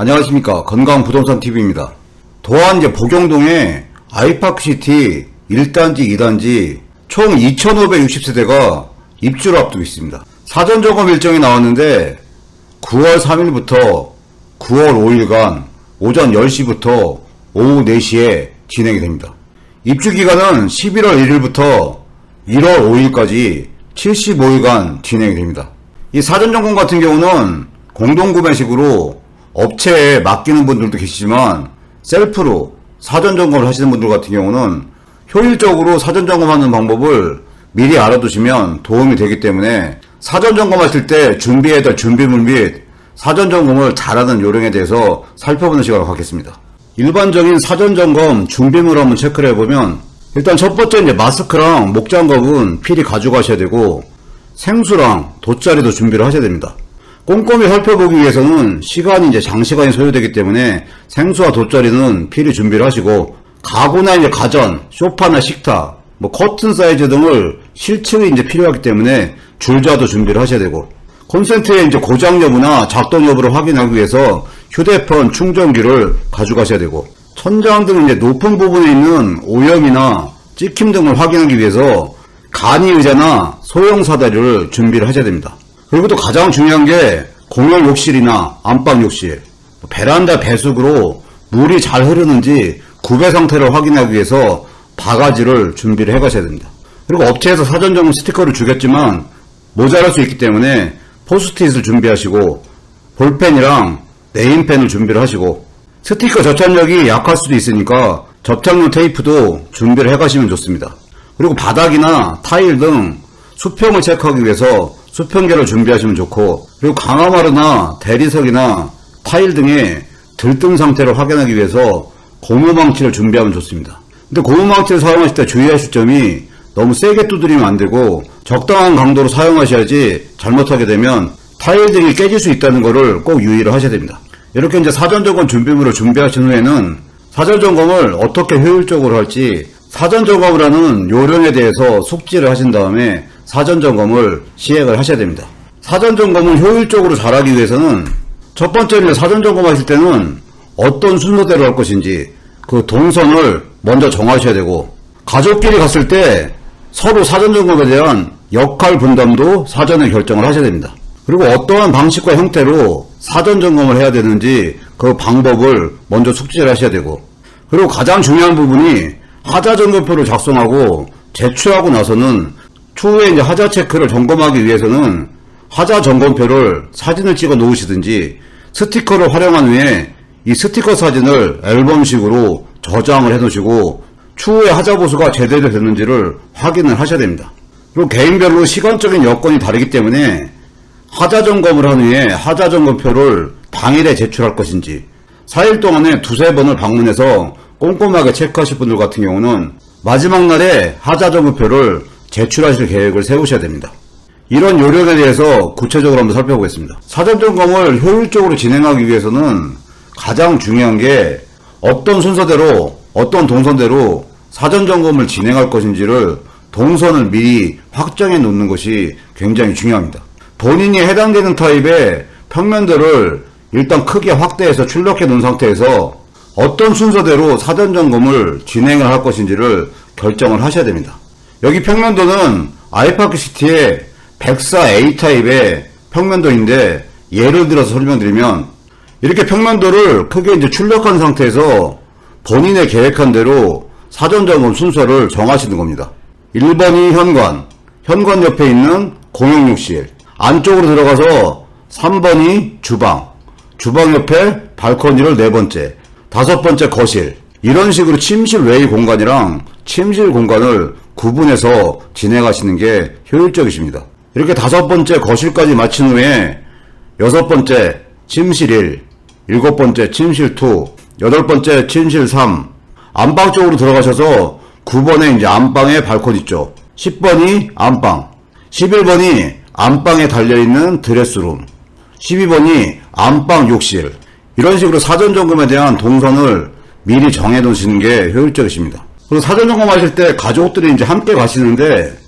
안녕하십니까 건강부동산TV입니다. 도안 이제 복영동에 아이파크시티 1단지, 2단지 총 2,560세대가 입주를 앞두고 있습니다. 사전점검 일정이 나왔는데 9월 3일부터 9월 5일간 오전 10시부터 오후 4시에 진행이 됩니다. 입주 기간은 11월 1일부터 1월 5일까지 75일간 진행이 됩니다. 이 사전점검 같은 경우는 공동구매식으로 업체에 맡기는 분들도 계시지만 셀프로 사전 점검을 하시는 분들 같은 경우는 효율적으로 사전 점검하는 방법을 미리 알아두시면 도움이 되기 때문에 사전 점검하실 때 준비해야 될 준비물 및 사전 점검을 잘하는 요령에 대해서 살펴보는 시간을 갖겠습니다. 일반적인 사전 점검 준비물 한번 체크를 해보면 일단 첫 번째 이제 마스크랑 목장갑은 필히 가져가셔야 되고 생수랑 돗자리도 준비를 하셔야 됩니다. 꼼꼼히 살펴보기 위해서는 시간이 이제 장시간이 소요되기 때문에 생수와 돗자리는 필히 준비를 하시고 가구나 이제 가전, 소파나 식탁, 뭐 커튼 사이즈 등을 실측이 이제 필요하기 때문에 줄자도 준비를 하셔야 되고 콘센트의 이제 고장 여부나 작동 여부를 확인하기 위해서 휴대폰 충전기를 가져가셔야 되고 천장 등 이제 높은 부분에 있는 오염이나 찍힘 등을 확인하기 위해서 간이 의자나 소형 사다리를 준비를 하셔야 됩니다. 그리고 또 가장 중요한 게 공용 욕실이나 안방 욕실, 뭐 베란다 배수구로 물이 잘 흐르는지 구배 상태를 확인하기 위해서 바가지를 준비를 해 가셔야 됩니다. 그리고 업체에서 사전 점검 스티커를 주겠지만 모자랄 수 있기 때문에 포스트잇을 준비하시고 볼펜이랑 네임펜을 준비를 하시고 스티커 접착력이 약할 수도 있으니까 접착용 테이프도 준비를 해 가시면 좋습니다. 그리고 바닥이나 타일 등 수평을 체크하기 위해서 수평계를 준비하시면 좋고 그리고 강화마루나 대리석이나 타일 등의 들뜬 상태를 확인하기 위해서 고무망치를 준비하면 좋습니다. 근데 고무망치를 사용하실 때 주의하실 점이 너무 세게 두드리면 안 되고 적당한 강도로 사용하셔야지 잘못하게 되면 타일 등이 깨질 수 있다는 것을 꼭 유의를 하셔야 됩니다. 이렇게 이제 사전 점검 준비물을 준비하신 후에는 사전 점검을 어떻게 효율적으로 할지 사전 점검을 하는 요령에 대해서 숙지를 하신 다음에 사전 점검을 시행을 하셔야 됩니다. 사전 점검을 효율적으로 잘하기 위해서는 첫 번째는 사전 점검 하실 때는 어떤 순서대로 할 것인지 그 동선을 먼저 정하셔야 되고 가족끼리 갔을 때 서로 사전 점검에 대한 역할 분담도 사전에 결정을 하셔야 됩니다. 그리고 어떠한 방식과 형태로 사전 점검을 해야 되는지 그 방법을 먼저 숙지를 하셔야 되고 그리고 가장 중요한 부분이 하자 점검표를 작성하고 제출하고 나서는 추후에 이제 하자 체크를 점검하기 위해서는 하자 점검표를 사진을 찍어 놓으시든지 스티커를 활용한 후에 이 스티커 사진을 앨범식으로 저장을 해 놓으시고 추후에 하자 보수가 제대로 됐는지를 확인을 하셔야 됩니다. 그리고 개인별로 시간적인 여건이 다르기 때문에 하자 점검을 한 후에 하자 점검표를 당일에 제출할 것인지 4일 동안에 두세 번을 방문해서 꼼꼼하게 체크하실 분들 같은 경우는 마지막 날에 하자 점검표를 제출하실 계획을 세우셔야 됩니다. 이런 요령에 대해서 구체적으로 한번 살펴보겠습니다. 사전 점검을 효율적으로 진행하기 위해서는 가장 중요한 게 어떤 순서대로 어떤 동선대로 사전 점검을 진행할 것인지를 동선을 미리 확정해 놓는 것이 굉장히 중요합니다. 본인이 해당되는 타입의 평면들을 일단 크게 확대해서 출력해 놓은 상태에서 어떤 순서대로 사전 점검을 진행을 할 것인지를 결정을 하셔야 됩니다. 여기 평면도는 아이파크 시티의 104A 타입의 평면도인데 예를 들어서 설명드리면 이렇게 평면도를 크게 이제 출력한 상태에서 본인의 계획한 대로 사전 점검 순서를 정하시는 겁니다. 1번이 현관, 현관 옆에 있는 공용욕실, 안쪽으로 들어가서 3번이 주방, 주방 옆에 발코니를 네 번째, 다섯 번째 거실, 이런 식으로 침실 외의 공간이랑 침실 공간을 구분해서 진행하시는 게 효율적이십니다. 이렇게 다섯 번째 거실까지 마친 후에 여섯 번째 침실 1, 일곱 번째 침실 2, 여덟 번째 침실 3, 안방 쪽으로 들어가셔서 9번에 이제 안방의 발코니 쪽, 10번이 안방, 11번이 안방에 달려있는 드레스룸, 12번이 안방 욕실, 이런 식으로 사전 점검에 대한 동선을 미리 정해 놓으시는 게 효율적이십니다. 그리고 사전 점검하실 때 가족들이 이제 함께 가시는데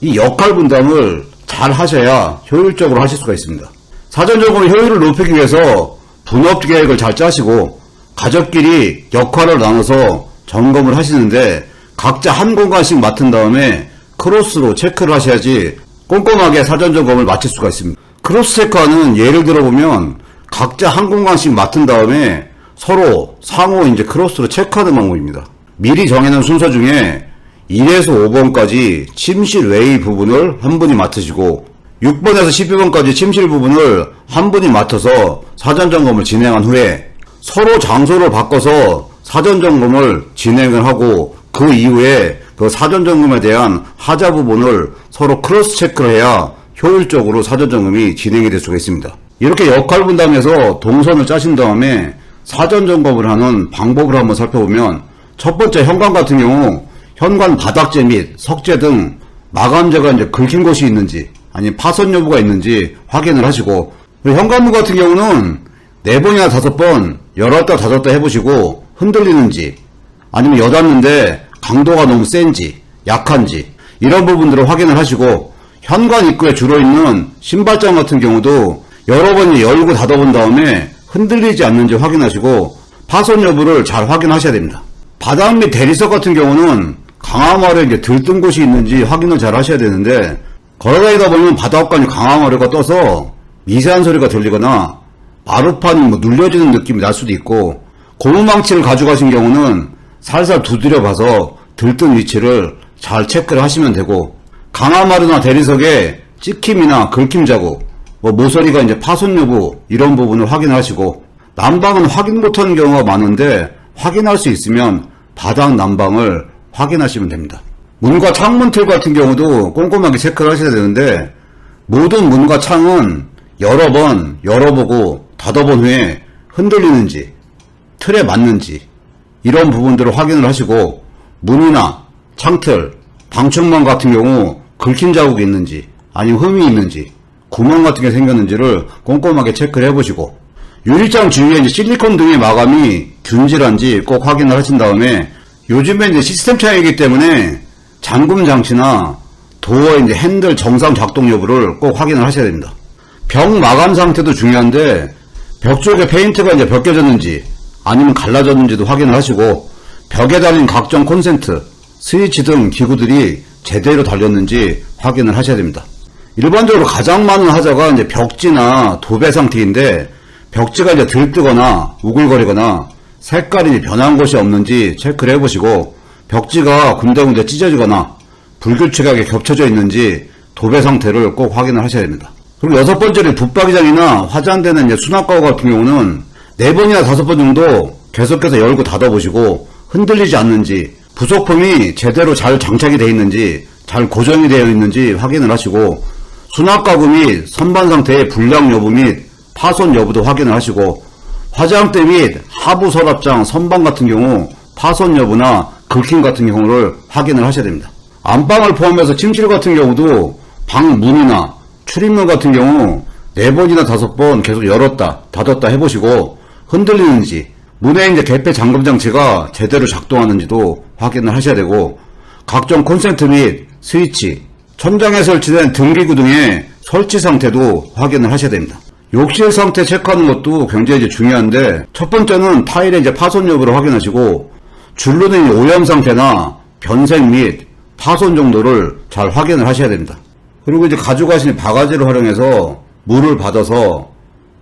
이 역할 분담을 잘 하셔야 효율적으로 하실 수가 있습니다. 사전 점검의 효율을 높이기 위해서 분업 계획을 잘 짜시고 가족끼리 역할을 나눠서 점검을 하시는데 각자 한 공간씩 맡은 다음에 크로스로 체크를 하셔야지 꼼꼼하게 사전 점검을 마칠 수가 있습니다. 크로스 체크하는 예를 들어보면 각자 한 공간씩 맡은 다음에 서로 상호 이제 크로스로 체크하는 방법입니다. 미리 정해놓은 순서 중에 1에서 5번까지 침실 외의 부분을 한 분이 맡으시고 6번에서 12번까지 침실 부분을 한 분이 맡아서 사전 점검을 진행한 후에 서로 장소를 바꿔서 사전 점검을 진행을 하고 그 이후에 그 사전 점검에 대한 하자 부분을 서로 크로스 체크를 해야 효율적으로 사전 점검이 진행이 될 수가 있습니다. 이렇게 역할 분담해서 동선을 짜신 다음에 사전 점검을 하는 방법을 한번 살펴보면 첫 번째 현관 같은 경우 현관 바닥재 및 석재 등 마감재가 이제 긁힌 곳이 있는지 아니면 파손 여부가 있는지 확인을 하시고 그리고 현관문 같은 경우는 네 번이나 다섯 번 열었다 닫았다 해보시고 흔들리는지 아니면 여닫는데 강도가 너무 센지 약한지 이런 부분들을 확인을 하시고 현관 입구에 주로 있는 신발장 같은 경우도 여러 번 열고 닫아본 다음에 흔들리지 않는지 확인하시고 파손 여부를 잘 확인하셔야 됩니다. 바닥 및 대리석 같은 경우는 강화마루에 이제 들뜬 곳이 있는지 확인을 잘 하셔야 되는데 걸어다니다 보면 바닥관이 강화마루가 떠서 미세한 소리가 들리거나 마루판이 뭐 눌려지는 느낌이 날 수도 있고 고무망치를 가져가신 경우는 살살 두드려 봐서 들뜬 위치를 잘 체크를 하시면 되고 강화마루나 대리석에 찍힘이나 긁힘 자국 뭐 모서리가 이제 파손 여부 이런 부분을 확인하시고 난방은 확인 못하는 경우가 많은데 확인할 수 있으면 바닥 난방을 확인하시면 됩니다. 문과 창문 틀 같은 경우도 꼼꼼하게 체크를 하셔야 되는데 모든 문과 창은 여러 번 열어보고 닫아본 후에 흔들리는지 틀에 맞는지 이런 부분들을 확인을 하시고 문이나 창틀, 방충망 같은 경우 긁힌 자국이 있는지 아니면 흠이 있는지 구멍 같은 게 생겼는지를 꼼꼼하게 체크를 해보시고 유리창 주위에 이제 실리콘 등의 마감이 균질한지 꼭 확인을 하신 다음에 요즘에 이제 시스템 차이기 때문에 잠금 장치나 도어 이제 핸들 정상 작동 여부를 꼭 확인을 하셔야 됩니다. 벽 마감 상태도 중요한데 벽 쪽에 페인트가 이제 벗겨졌는지 아니면 갈라졌는지도 확인을 하시고 벽에 달린 각종 콘센트, 스위치 등 기구들이 제대로 달렸는지 확인을 하셔야 됩니다. 일반적으로 가장 많은 하자가 이제 벽지나 도배 상태인데 벽지가 이제 들뜨거나 우글거리거나 색깔이 변한 것이 없는지 체크를 해보시고 벽지가 군데군데 찢어지거나 불규칙하게 겹쳐져 있는지 도배 상태를 꼭 확인을 하셔야 됩니다. 그리고 여섯 번째로 붙박이장이나 화장되는 이제 수납가구 같은 경우는 네 번이나 다섯 번 정도 계속해서 열고 닫아보시고 흔들리지 않는지 부속품이 제대로 잘 장착이 되어 있는지 잘 고정이 되어 있는지 확인을 하시고 수납가구 및 선반 상태의 불량 여부 및 파손 여부도 확인을 하시고 화장대 및 하부 서랍장 선반 같은 경우 파손 여부나 긁힘 같은 경우를 확인을 하셔야 됩니다. 안방을 포함해서 침실 같은 경우도 방 문이나 출입문 같은 경우 네 번이나 다섯 번 계속 열었다 닫았다 해보시고 흔들리는지 문에 이제 개폐 잠금 장치가 제대로 작동하는지도 확인을 하셔야 되고 각종 콘센트 및 스위치, 천장에 설치된 등기구 등의 설치 상태도 확인을 하셔야 됩니다. 욕실 상태 체크하는 것도 굉장히 이제 중요한데 첫 번째는 타일의 이제 파손 여부를 확인하시고 줄로는 오염 상태나 변색 및 파손 정도를 잘 확인을 하셔야 됩니다. 그리고 이제 가져가신 바가지를 활용해서 물을 받아서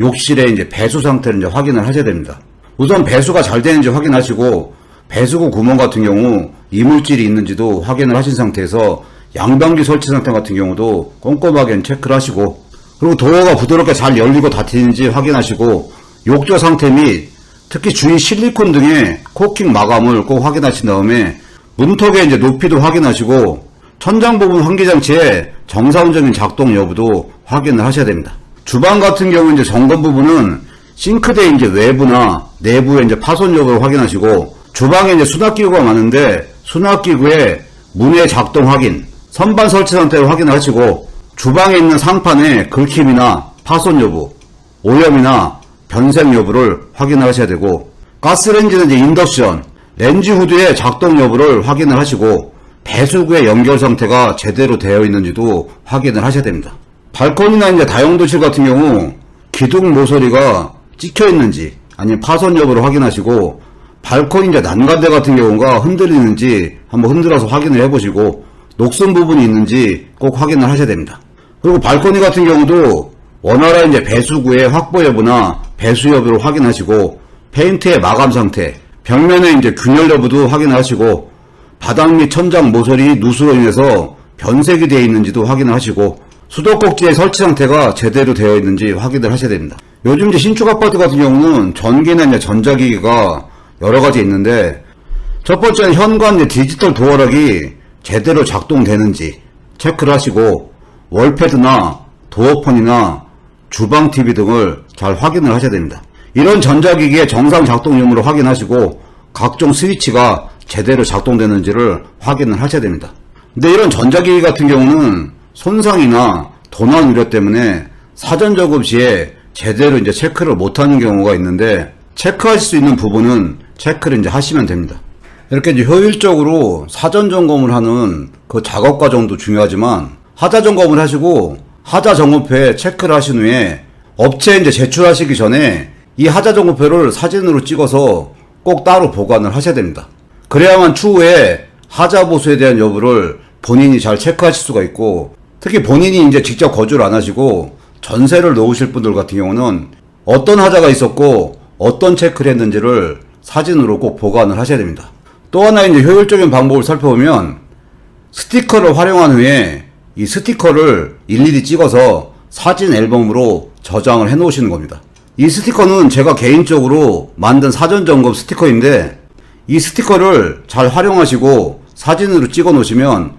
욕실의 이제 배수 상태를 이제 확인을 하셔야 됩니다. 우선 배수가 잘 되는지 확인하시고 배수구 구멍 같은 경우 이물질이 있는지도 확인을 하신 상태에서 양변기 설치 상태 같은 경우도 꼼꼼하게 체크를 하시고 그리고 도어가 부드럽게 잘 열리고 닫히는지 확인하시고 욕조 상태 및 특히 주위 실리콘 등의 코킹 마감을 꼭 확인하신 다음에 문턱의 이제 높이도 확인하시고 천장 부분 환기장치의 정상적인 작동 여부도 확인을 하셔야 됩니다. 주방 같은 경우 이제 점검 부분은 싱크대 이제 외부나 내부의 이제 파손 여부를 확인하시고 주방에 이제 수납기구가 많은데 수납기구의 문의 작동 확인, 선반 설치 상태를 확인하시고 주방에 있는 상판의 긁힘이나 파손 여부, 오염이나 변색 여부를 확인하셔야 되고 가스레인지는 이제 인덕션, 렌즈 후드의 작동 여부를 확인을 하시고 배수구의 연결 상태가 제대로 되어 있는지도 확인을 하셔야 됩니다. 발코니나 이제 다용도실 같은 경우 기둥 모서리가 찍혀 있는지 아니면 파손 여부를 확인하시고 발코니 이제 난간대 같은 경우가 흔들리는지 한번 흔들어서 확인을 해보시고 녹슨 부분이 있는지 꼭 확인을 하셔야 됩니다. 그리고 발코니 같은 경우도 원활한 이제 배수구의 확보 여부나 배수 여부를 확인하시고 페인트의 마감 상태, 벽면의 이제 균열 여부도 확인하시고 바닥 및 천장 모서리 누수로 인해서 변색이 되어 있는지도 확인을 하시고 수도꼭지의 설치 상태가 제대로 되어 있는지 확인을 하셔야 됩니다. 요즘 이제 신축 아파트 같은 경우는 전기나 이제 전자기기가 여러 가지 있는데 첫 번째는 현관 디지털 도어락이 제대로 작동되는지 체크를 하시고 월패드나 도어폰이나 주방 TV 등을 잘 확인을 하셔야 됩니다. 이런 전자기기의 정상 작동 유무를 확인하시고 각종 스위치가 제대로 작동되는지를 확인을 하셔야 됩니다. 근데 이런 전자기기 같은 경우는 손상이나 도난 우려 때문에 사전 작업 시에 제대로 이제 체크를 못하는 경우가 있는데 체크하실 수 있는 부분은 체크를 이제 하시면 됩니다. 이렇게 이제 효율적으로 사전 점검을 하는 그 작업 과정도 중요하지만 하자 점검을 하시고 하자 점검표에 체크를 하신 후에 업체에 이제 제출하시기 전에 이 하자 점검표를 사진으로 찍어서 꼭 따로 보관을 하셔야 됩니다. 그래야만 추후에 하자 보수에 대한 여부를 본인이 잘 체크하실 수가 있고 특히 본인이 이제 직접 거주를 안 하시고 전세를 놓으실 분들 같은 경우는 어떤 하자가 있었고 어떤 체크를 했는지를 사진으로 꼭 보관을 하셔야 됩니다. 또 하나 이제 효율적인 방법을 살펴보면 스티커를 활용한 후에 이 스티커를 일일이 찍어서 사진 앨범으로 저장을 해 놓으시는 겁니다. 이 스티커는 제가 개인적으로 만든 사전 점검 스티커인데 이 스티커를 잘 활용하시고 사진으로 찍어 놓으시면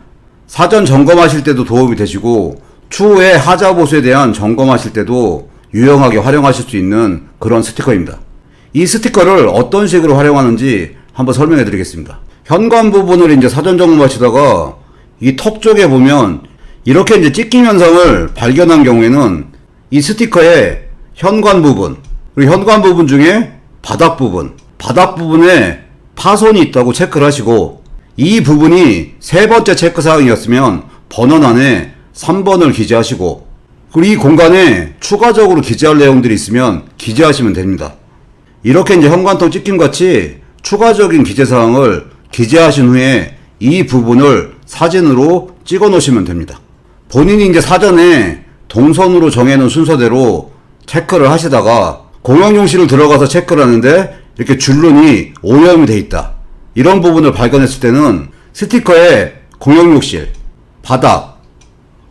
사전 점검하실 때도 도움이 되시고 추후에 하자 보수에 대한 점검하실 때도 유용하게 활용하실 수 있는 그런 스티커입니다. 이 스티커를 어떤 식으로 활용하는지 한번 설명해 드리겠습니다. 현관 부분을 이제 사전 점검하시다가 이 턱 쪽에 보면 이렇게 이제 찍힌 현상을 발견한 경우에는 이 스티커의 현관 부분, 그리고 현관 부분 중에 바닥 부분, 바닥 부분에 파손이 있다고 체크를 하시고 이 부분이 세 번째 체크 사항이었으면 번호란에 3번을 기재하시고 그리고 이 공간에 추가적으로 기재할 내용들이 있으면 기재하시면 됩니다. 이렇게 이제 현관턱 찍힘 같이 추가적인 기재 사항을 기재하신 후에 이 부분을 사진으로 찍어 놓으시면 됩니다. 본인이 이제 사전에 동선으로 정해놓은 순서대로 체크를 하시다가 공용용실을 들어가서 체크를 하는데 이렇게 줄눈이 오염이 돼 있다. 이런 부분을 발견했을 때는 스티커에 공용욕실, 바닥,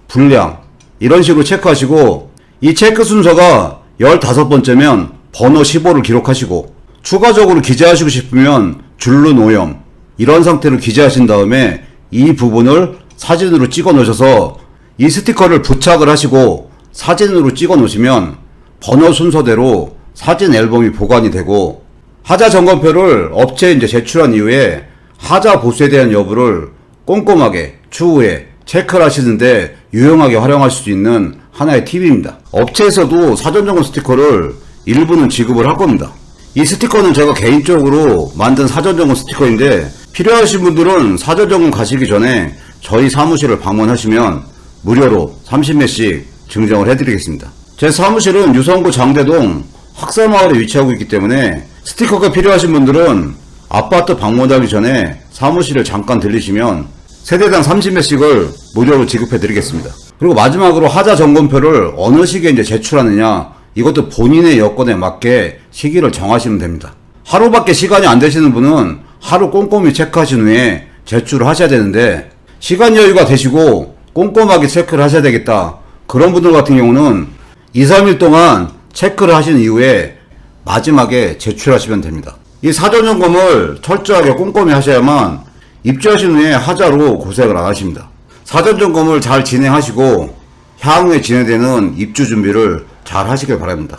불량 이런 식으로 체크하시고 이 체크 순서가 15번째면 번호 15를 기록하시고 추가적으로 기재하시고 싶으면 줄눈 오염 이런 상태로 기재하신 다음에 이 부분을 사진으로 찍어 놓으셔서 이 스티커를 부착을 하시고 사진으로 찍어 놓으시면 번호 순서대로 사진 앨범이 보관이 되고 하자 점검표를 업체에 이제 제출한 이후에 하자 보수에 대한 여부를 꼼꼼하게 추후에 체크를 하시는데 유용하게 활용할 수 있는 하나의 팁입니다. 업체에서도 사전 점검 스티커를 일부는 지급을 할 겁니다. 이 스티커는 제가 개인적으로 만든 사전 점검 스티커인데 필요하신 분들은 사전 점검 가시기 전에 저희 사무실을 방문하시면 무료로 30매씩 증정을 해드리겠습니다. 제 사무실은 유성구 장대동 학사마을에 위치하고 있기 때문에 스티커가 필요하신 분들은 아파트 방문하기 전에 사무실을 잠깐 들리시면 세대당 30매씩을 무료로 지급해 드리겠습니다. 그리고 마지막으로 하자 점검표를 어느 시기에 이제 제출하느냐 이것도 본인의 여건에 맞게 시기를 정하시면 됩니다. 하루밖에 시간이 안 되시는 분은 하루 꼼꼼히 체크하신 후에 제출을 하셔야 되는데 시간 여유가 되시고 꼼꼼하게 체크를 하셔야 되겠다. 그런 분들 같은 경우는 2, 3일 동안 체크를 하신 이후에 마지막에 제출하시면 됩니다. 이 사전 점검을 철저하게 꼼꼼히 하셔야만 입주하신 후에 하자로 고생을 안 하십니다. 사전 점검을 잘 진행하시고 향후에 진행되는 입주 준비를 잘 하시길 바랍니다.